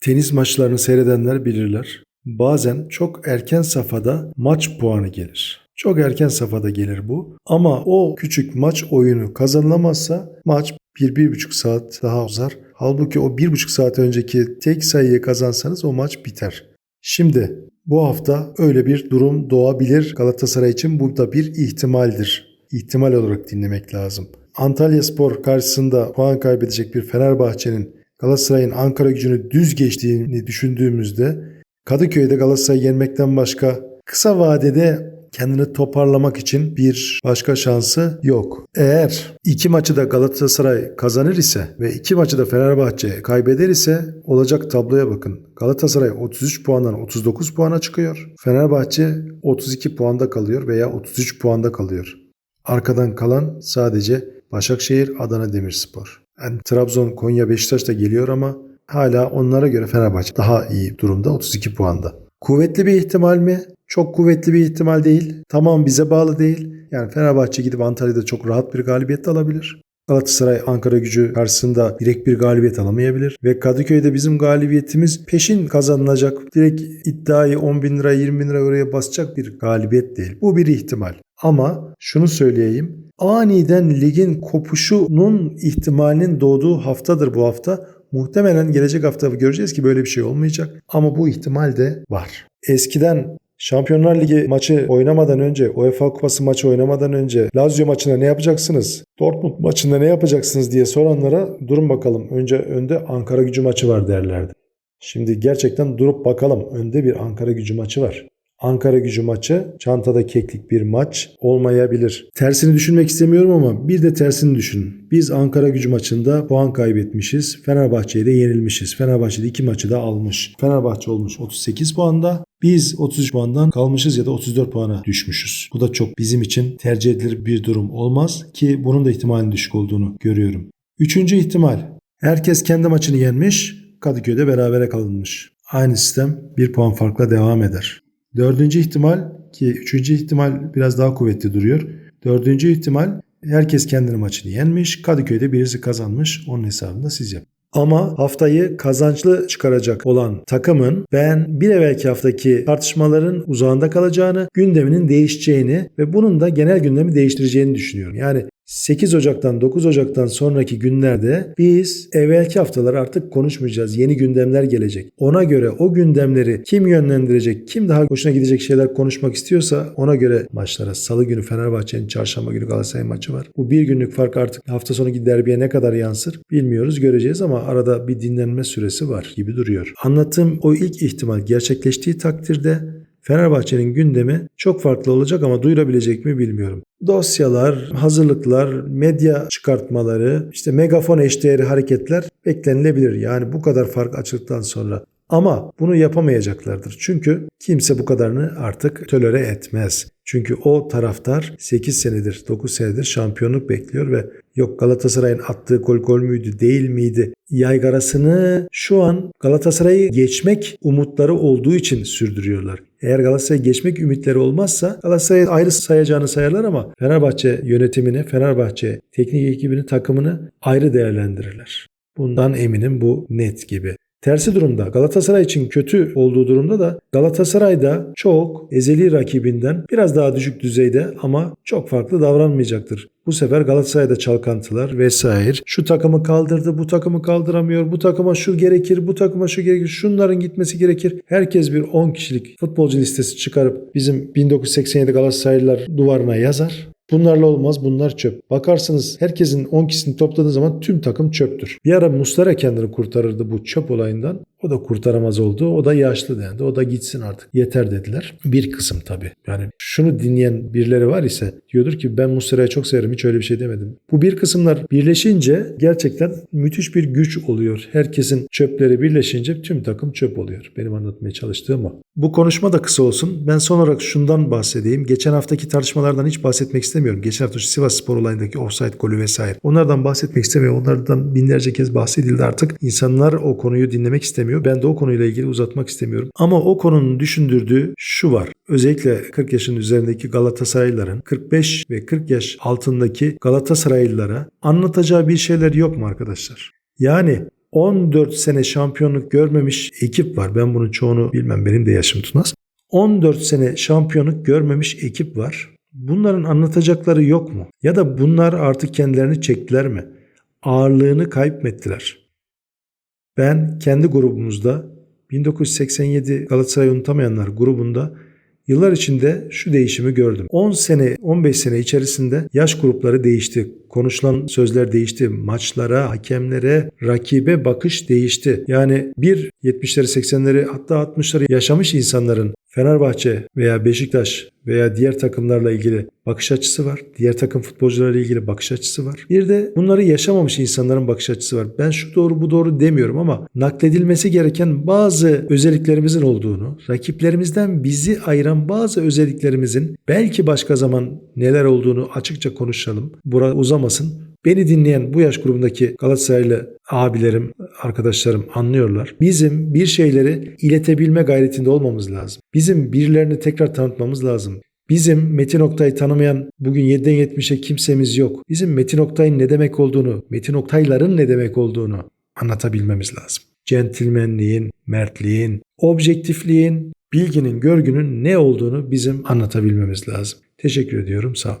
Tenis maçlarını seyredenler bilirler. Bazen çok erken safhada maç puanı gelir. Çok erken safhada gelir bu. Ama o küçük maç oyunu kazanılamazsa maç 1-1,5 saat daha uzar. Halbuki o 1,5 saat önceki tek sayıyı kazansanız o maç biter. Şimdi bu hafta öyle bir durum doğabilir Galatasaray için. Bu da bir ihtimaldir. İhtimal olarak dinlemek lazım. Antalya Spor karşısında puan kaybedecek bir Fenerbahçe'nin Galatasaray'ın Ankara gücünü düz geçtiğini düşündüğümüzde Kadıköy'de Galatasaray'ı yenmekten başka kısa vadede kendini toparlamak için bir başka şansı yok. Eğer iki maçı da Galatasaray kazanır ise ve iki maçı da Fenerbahçe kaybeder ise olacak tabloya bakın. Galatasaray 33 puandan 39 puana çıkıyor. Fenerbahçe 32 puanda kalıyor veya 33 puanda kalıyor. Arkadan kalan sadece Başakşehir, Adana Demirspor. Yani Trabzon, Konya, Beşiktaş da geliyor ama hala onlara göre Fenerbahçe daha iyi durumda 32 puanda. Kuvvetli bir ihtimal mi? Çok kuvvetli bir ihtimal değil. Tamam bize bağlı değil. Yani Fenerbahçe gidip Antalya'da çok rahat bir galibiyet alabilir. Galatasaray Ankara gücü karşısında direkt bir galibiyet alamayabilir. Ve Kadıköy'de bizim galibiyetimiz peşin kazanılacak. Direkt iddiayı 10 bin lira 20 bin lira oraya basacak bir galibiyet değil. Bu bir ihtimal. Ama şunu söyleyeyim. Aniden ligin kopuşunun ihtimalinin doğduğu haftadır bu hafta. Muhtemelen gelecek hafta göreceğiz ki böyle bir şey olmayacak. Ama bu ihtimal de var. Eskiden Şampiyonlar Ligi maçı oynamadan önce, UEFA Kupası maçı oynamadan önce Lazio maçında ne yapacaksınız? Dortmund maçında ne yapacaksınız diye soranlara durun bakalım. Önce önde Ankara gücü maçı var derlerdi. Şimdi gerçekten durup bakalım. Önde bir Ankara gücü maçı var. Ankara gücü maçı çantada keklik bir maç olmayabilir. Tersini düşünmek istemiyorum ama bir de tersini düşün. Biz Ankara gücü maçında puan kaybetmişiz. Fenerbahçe'ye de yenilmişiz. Fenerbahçe'de iki maçı da almış. Fenerbahçe olmuş 38 puanda. Biz 33 puandan kalmışız ya da 34 puana düşmüşüz. Bu da çok bizim için tercih edilir bir durum olmaz ki bunun da ihtimalin düşük olduğunu görüyorum. Üçüncü ihtimal. Herkes kendi maçını yenmiş, Kadıköy'de berabere kalınmış. Aynı sistem bir puan farkla devam eder. Dördüncü ihtimal ki üçüncü ihtimal biraz daha kuvvetli duruyor. Dördüncü ihtimal herkes kendini maçını yenmiş. Kadıköy'de birisi kazanmış. Onun hesabında siz yapın. Ama haftayı kazançlı çıkaracak olan takımın ben bir evvelki haftaki tartışmaların uzağında kalacağını, gündeminin değişeceğini ve bunun da genel gündemi değiştireceğini düşünüyorum. Yani 8 Ocak'tan 9 Ocak'tan sonraki günlerde biz evvelki haftalar artık konuşmayacağız. Yeni gündemler gelecek. Ona göre o gündemleri kim yönlendirecek, kim daha hoşuna gidecek şeyler konuşmak istiyorsa ona göre maçlara. Salı günü Fenerbahçe'nin, çarşamba günü Galatasaray maçı var. Bu bir günlük fark artık hafta sonraki derbiye ne kadar yansır bilmiyoruz, göreceğiz ama arada bir dinlenme süresi var gibi duruyor. Anlattığım o ilk ihtimal gerçekleştiği takdirde Fenerbahçe'nin gündemi çok farklı olacak ama duyurabilecek mi bilmiyorum. Dosyalar, hazırlıklar, medya çıkartmaları, işte megafon eşdeğeri hareketler beklenilebilir. Yani bu kadar fark açıldıktan sonra. Ama bunu yapamayacaklardır. Çünkü kimse bu kadarını artık tölere etmez. Çünkü o taraftar 8 senedir, 9 senedir şampiyonluk bekliyor ve yok Galatasaray'ın attığı gol gol müydü, değil miydi? Yaygarasını şu an Galatasaray'ı geçmek umutları olduğu için sürdürüyorlar. Eğer Galatasaray geçmek ümitleri olmazsa Galatasaray'ı ayrı sayacağını sayarlar ama Fenerbahçe yönetimini, Fenerbahçe teknik ekibini, takımını ayrı değerlendirirler. Bundan eminim bu net gibi. Tersi durumda Galatasaray için kötü olduğu durumda da Galatasaray'da çok ezeli rakibinden biraz daha düşük düzeyde ama çok farklı davranmayacaktır. Bu sefer Galatasaray'da çalkantılar vesaire. Şu takımı kaldırdı, bu takımı kaldıramıyor, bu takıma şu gerekir, bu takıma şu gerekir, şunların gitmesi gerekir. Herkes bir 10 kişilik futbolcu listesi çıkarıp bizim 1987 Galatasaraylılar duvarına yazar. Bunlarla olmaz bunlar çöp. Bakarsınız herkesin 10 kişisini topladığı zaman tüm takım çöptür. Bir ara Muslera kendini kurtarırdı bu çöp olayından. O da kurtaramaz oldu. O da yaşlı dendi. O da gitsin artık. Yeter dediler. Bir kısım tabii. Yani şunu dinleyen birileri var ise diyordur ki ben Muslera'yı çok severim. Hiç öyle bir şey demedim. Bu bir kısımlar birleşince gerçekten müthiş bir güç oluyor. Herkesin çöpleri birleşince tüm takım çöp oluyor. Benim anlatmaya çalıştığım o. Bu konuşma da kısa olsun. Ben son olarak şundan bahsedeyim. Geçen haftaki tartışmalardan hiç bahsetmek istemiyorum. Geçen hafta Sivas Spor olayındaki offside golü vesaire. Onlardan bahsetmek istemiyorum. Onlardan binlerce kez bahsedildi artık. İnsanlar o konuyu dinlemek istemiyor. Ben de o konuyla ilgili uzatmak istemiyorum. Ama o konunun düşündürdüğü şu var. Özellikle 40 yaşın üzerindeki Galatasaraylıların 45 ve 40 yaş altındaki Galatasaraylılara anlatacağı bir şeyler yok mu arkadaşlar? Yani 14 sene şampiyonluk görmemiş ekip var. Ben bunun çoğunu bilmem. Benim de yaşım tutmaz. 14 sene şampiyonluk görmemiş ekip var. Bunların anlatacakları yok mu? Ya da bunlar artık kendilerini çektiler mi? Ağırlığını kaybettiler. Ben kendi grubumuzda 1987 Galatasaray Unutamayanlar grubunda yıllar içinde şu değişimi gördüm. 10 sene, 15 sene içerisinde yaş grupları değişti. Konuşulan sözler değişti. Maçlara, hakemlere, rakibe bakış değişti. Yani bir 70'leri, 80'leri hatta 60'ları yaşamış insanların Fenerbahçe veya Beşiktaş veya diğer takımlarla ilgili bakış açısı var. Diğer takım futbolcularıyla ilgili bakış açısı var. Bir de bunları yaşamamış insanların bakış açısı var. Ben şu doğru bu doğru demiyorum ama nakledilmesi gereken bazı özelliklerimizin olduğunu, rakiplerimizden bizi ayıran bazı özelliklerimizin belki başka zaman neler olduğunu açıkça konuşalım. Bura uzamasın. Beni dinleyen bu yaş grubundaki Galatasaraylı abilerim, arkadaşlarım anlıyorlar. Bizim bir şeyleri iletebilme gayretinde olmamız lazım. Bizim birilerini tekrar tanıtmamız lazım. Bizim Metin Oktay'ı tanımayan bugün 7'den 70'e kimsemiz yok. Bizim Metin Oktay'ın ne demek olduğunu, Metin Oktay'ların ne demek olduğunu anlatabilmemiz lazım. Centilmenliğin, mertliğin, objektifliğin, bilginin, görgünün ne olduğunu bizim anlatabilmemiz lazım. Teşekkür ediyorum. Sağ olun.